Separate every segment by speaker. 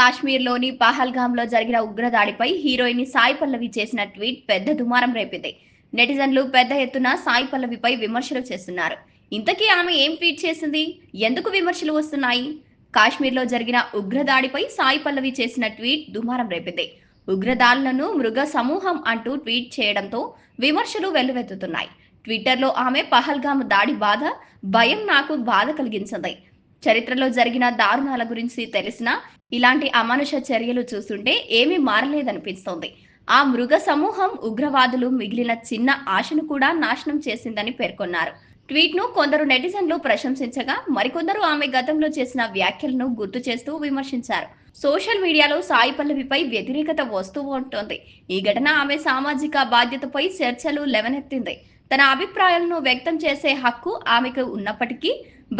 Speaker 1: కాశ్మీర్లోని పహల్గామ్లో జరిగిన ఉగ్రదాడిపై హీరోయిన్ సాయి పల్లవి చేసిన ట్వీట్ పెద్ద దుమారం రేపింది. నెటిజన్లు పెద్ద ఎత్తున సాయి పల్లవిపై విమర్శలు చేస్తున్నారు. ఇంతకీ ఆమె ఏం ట్వీట్ చేసింది? ఎందుకు విమర్శలు వస్తున్నాయి? కాశ్మీర్లో జరిగిన ఉగ్రదాడిపై సాయి పల్లవి చేసిన ట్వీట్ దుమారం రేపింది. ఉగ్రదాడులను మృగ సమూహం అంటూ ట్వీట్ చేయడంతో విమర్శలు వెల్లువెత్తుతున్నాయి. ట్విట్టర్లో ఆమె పహల్గామ్ దాడి బాధ భయం నాకు బాధ కలిగించింది. చరిత్రలో జరిగిన దారుణాల గురించి తెలిసిన ఇలాంటి అమానుష చర్యలు చూస్తుంటే ఏమీ మారలేదనిపిస్తోంది. ఆ మృగ సమూహం ఉగ్రవాదులు మిగిలిన చిన్న ఆశను కూడా నాశనం చేసిందని పేర్కొన్నారు. ట్వీట్ను కొందరు నెటిజన్లు ప్రశంసించగా మరికొందరు ఆమె గతంలో చేసిన వ్యాఖ్యలను గుర్తు చేస్తూ విమర్శించారు. సోషల్ మీడియాలో సాయి పల్లవిపై వ్యతిరేకత వస్తూ ఉంటుంది. ఈ ఘటన ఆమె సామాజిక బాధ్యతపై చర్చలు లెవనెత్తింది. తన అభిప్రాయాలను వ్యక్తం చేసే హక్కు ఆమెకు ఉన్నప్పటికీ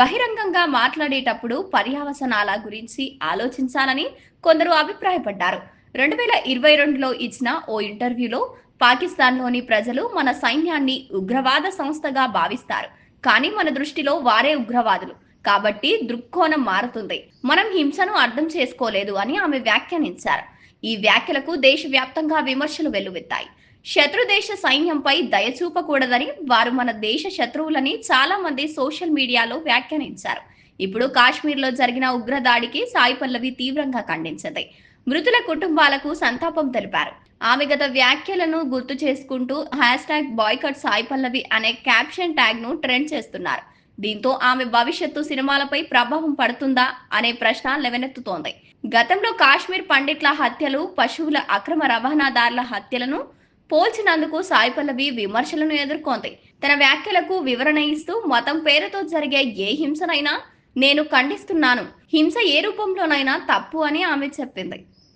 Speaker 1: బహిరంగంగా మాట్లాడేటప్పుడు పర్యావసనాల గురించి ఆలోచించాలని కొందరు అభిప్రాయపడ్డారు. రెండు వేల ఇరవై రెండులో ఇచ్చిన ఓ ఇంటర్వ్యూలో పాకిస్తాన్లోని ప్రజలు మన సైన్యాన్ని ఉగ్రవాద సంస్థగా భావిస్తారు. కానీ మన దృష్టిలో వారే ఉగ్రవాదులు. కాబట్టి దృక్కోణం మారుతుంది. మనం హింసను అర్థం చేసుకోలేదు అని ఆమె వ్యాఖ్యానించారు. ఈ వ్యాఖ్యలకు దేశవ్యాప్తంగా విమర్శలు వెల్లువెత్తాయి. శత్రు దేశ సైన్యంపై దయ చూపకూడదని వారు మన దేశ శత్రువులని చాలా మంది సోషల్ మీడియాలో వ్యాఖ్యానించారు. ఇప్పుడు కాశ్మీర్లో జరిగిన ఉగ్రదాడికి సాయి పల్లవి తీవ్రంగా ఖండించింది. మృతుల కుటుంబాలకు సంతాపం తెలిపారు. ఆమె గత వ్యాఖ్యలను గుర్తు చేసుకుంటూ hash tag boycott Sai Pallavi అనే క్యాప్షన్ ట్యాగ్ను ట్రెండ్ చేస్తున్నారు. దీంతో ఆమె భవిష్యత్తు సినిమాలపై ప్రభావం పడుతుందా అనే ప్రశ్న లెవెనెత్తుతోంది. గతంలో కాశ్మీర్ పండిట్ల హత్యలు పశువుల అక్రమ రవాణాదారుల హత్యలను పోల్చినందుకు సాయి పల్లవి విమర్శలను ఎదుర్కొంది. తన వ్యాఖ్యలకు వివరణ ఇస్తూ మతం పేరుతో జరిగే ఏ హింసనైనా నేను ఖండిస్తున్నాను. హింస ఏ రూపంలోనైనా తప్పు అని ఆమె చెప్పింది.